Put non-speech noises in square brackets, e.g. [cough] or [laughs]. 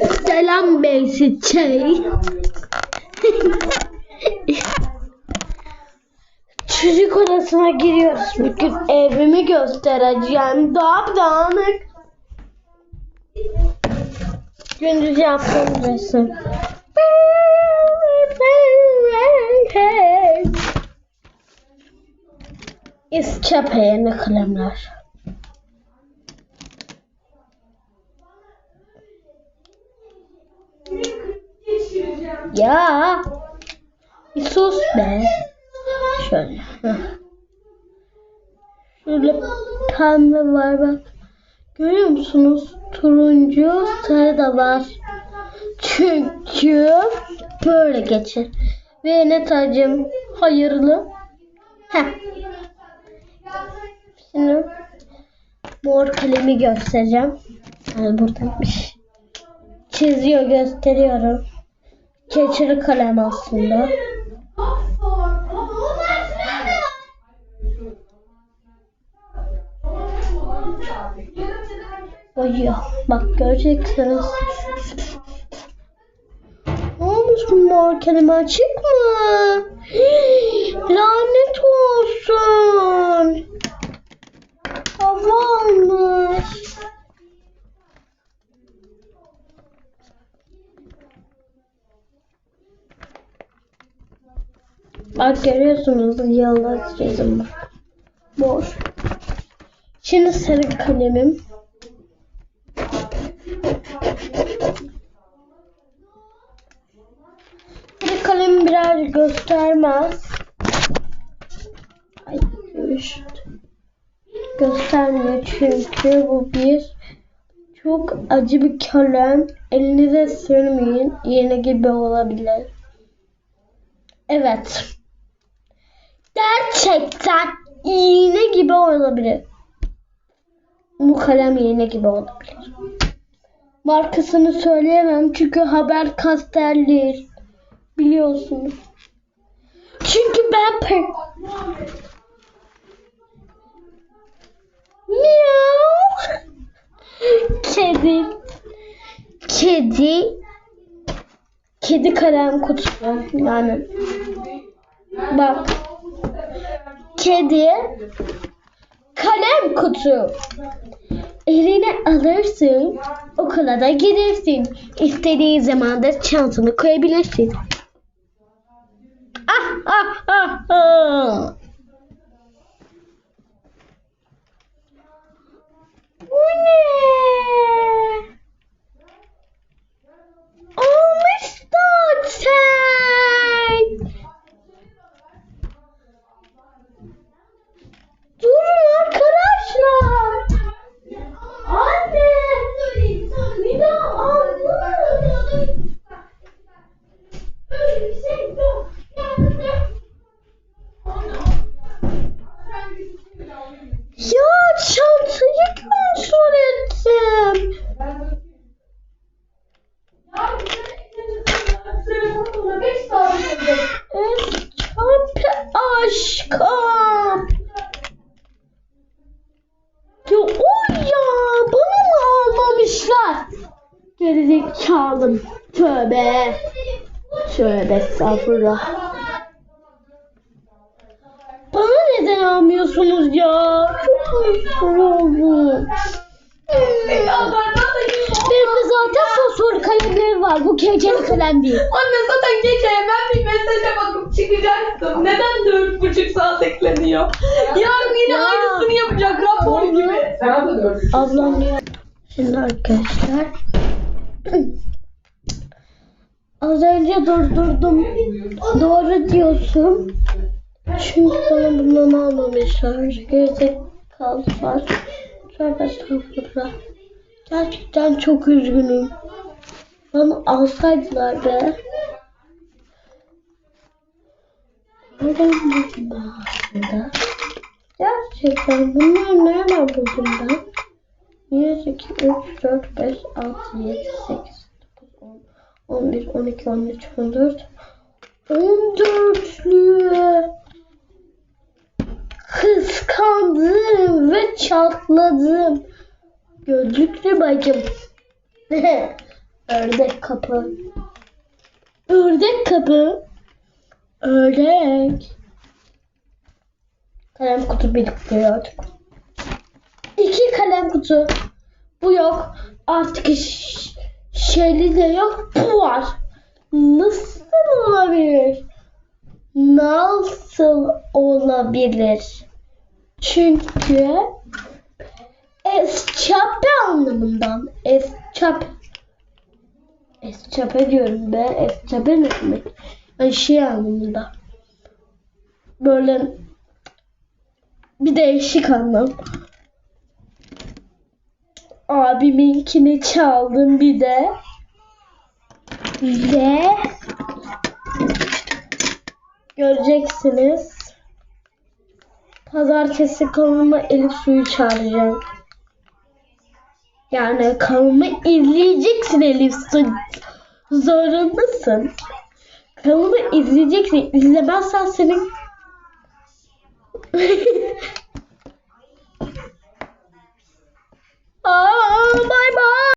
Selam Beysi Çey. Çocuk odasına giriyoruz. Bugün evimi göstereceğim. Dağ dağınık. Gündüz yaptığım resim. İskap yeni kalemler. Ya bir sus be. Şöyle. heh. Şöyle pembe var bak. Görüyor musunuz? Turuncu, sarı da var. Çünkü böyle geçer. Ve ne tacım hayırlı. Heh. Şimdi mor kalemi göstereceğim. Yani buradaymış. Çiziyor gösteriyorum. Keçeli kalem aslında. Boyuyor. Bak göreceksiniz. Ne olmuş bu mor kelime açık mı? [gasps] Lanet Bak görüyorsunuz yıldız çizim bak. Mor. Şimdi sarı kalemim. Sarı kalem biraz göstermez. Ay düştü. Göstermiyor çünkü bu bir çok acı bir kalem. Elinize sürmeyin. Yeni gibi olabilir. Evet. Gerçekten iğne gibi olabilir. Bu kalem iğne gibi olabilir. Markasını söyleyemem çünkü haber kasterlir. Biliyorsunuz. Çünkü ben per... Miau. Kedi. Kedi. Kedi kalem kutusu. Yani Bak. Kedi kalem kutu. Eline alırsın, okula da gidersin. İstediğin zaman da çantana koyabilirsin. Ah ah ah ah. Bu ne? Olmuş zaten. Durun arkadaşlar. Anne. Bir daha anne. Öyle bir şey yok. Ya çantayı kontrol ettim. Çöpe aşkım. Ya o ya bana mı almamışlar? Gerizekalım. Tövbe. Tövbe estağfurullah. Bana neden almıyorsunuz ya? Çok mutsuz oldum. Benim de zaten fosfor kalemleri var. Bu keçeli kalem değil. Anne zaten gece ben bir mesaja bakıp çıkacaktım. Neden dört buçuk saat ekleniyor? Yarın yine Ya. aynısını yapacak rapor gibi. Sana da dört Ablam ya. Şimdi arkadaşlar. Az önce durdurdum. Doğru diyorsun. Çünkü bana bundan almamışlar. Gerizekalılar. Tövbe estağfurullah. Gerçekten çok üzgünüm. Bana alsaydılar be. Ben aslında? Gerçekten bunları nereden buldum ben? 1, 2, 3, 4, 5, 6, 7, 8, 9, 10, 11, 12, 13, 14. 14'lü. Kıskandım ve çatladım. Gözlüklü bacım. [laughs] Ördek kapı. Ördek kapı. Ördek. Kalem kutu biriktiriyor. İki kalem kutu. Bu yok. Artık şeyli de yok. Bu var. Nasıl olabilir? Nasıl olabilir? Çünkü esçape anlamından. Esçape. Esçape diyorum ben. Esçape ne demek? Yani şey anlamında. Böyle bir değişik anlam. Abiminkini çaldım bir de. Ve göreceksiniz. Pazartesi kanalıma Elif Suyu çağıracağım. Yani kanalımı izleyeceksin Elif Su. Zorundasın. Kanalımı izleyeceksin. İzlemezsen senin... [laughs] Aa, bye bye.